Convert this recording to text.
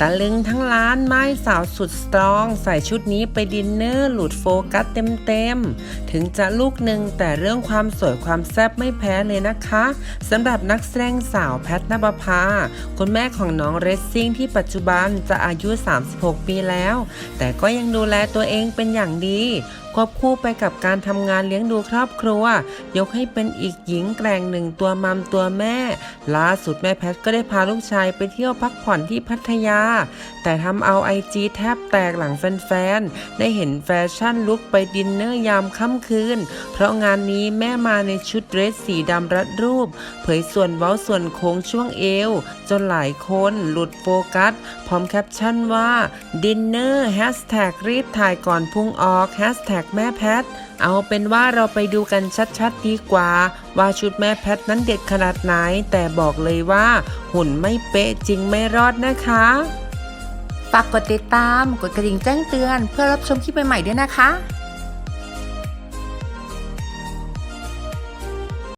ตะลึงทั้งร้านไม้สาวสุดสตรอง ใส่ชุดนี้ไปดินเนอร์หลุดโฟกัสเต็มๆ ถึงจะลูกหนึ่งแต่เรื่องความสวยความแซ่บไม่แพ้เลยนะคะสำหรับนักแสดงสาวแพทนภพาคุณแม่ของน้องเรซซิ่งที่ปัจจุบันจะอายุ 36 ปีแล้ว แต่ก็ยังดูแลตัวเองเป็นอย่างดี ควบคู่ไปกับการทำงานเลี้ยงดูครอบครัว ยกให้เป็นอีกหญิงแกร่งหนึ่งตัวมัมตัวแม่ ล่าสุดแม่แพทก็ได้พาลูกชายไปเที่ยวพักผ่อนที่พัทยา แต่ทำเอาไอจีแทบแตกหลังแฟนๆ ได้เห็นแฟชั่นลุกไปดินเนอร์ยามค่ำคืน เพราะงานนี้แม่มาในชุดเดรสสีดำรัดรูป เผยส่วนเว้าส่วนโค้งช่วงเอว จนหลายคนหลุดโฟกัส พร้อมแคปชั่นว่าดินเนอร์แฮชแท็กรีบถ่ายก่อนพุ่งออกแฮชแท็กแม่แพท เอาเป็นว่าเราไปดูกันชัดๆดีกว่า ว่าชุดแม่แพทนั้นเด็ดขนาดไหน แต่บอกเลยว่าหุ่นไม่เป๊ะจริงไม่รอดนะคะฝากกดติดตาม กดกระดิ่งแจ้งเตือน เพื่อรับชมคลิปใหม่ๆด้วยนะคะ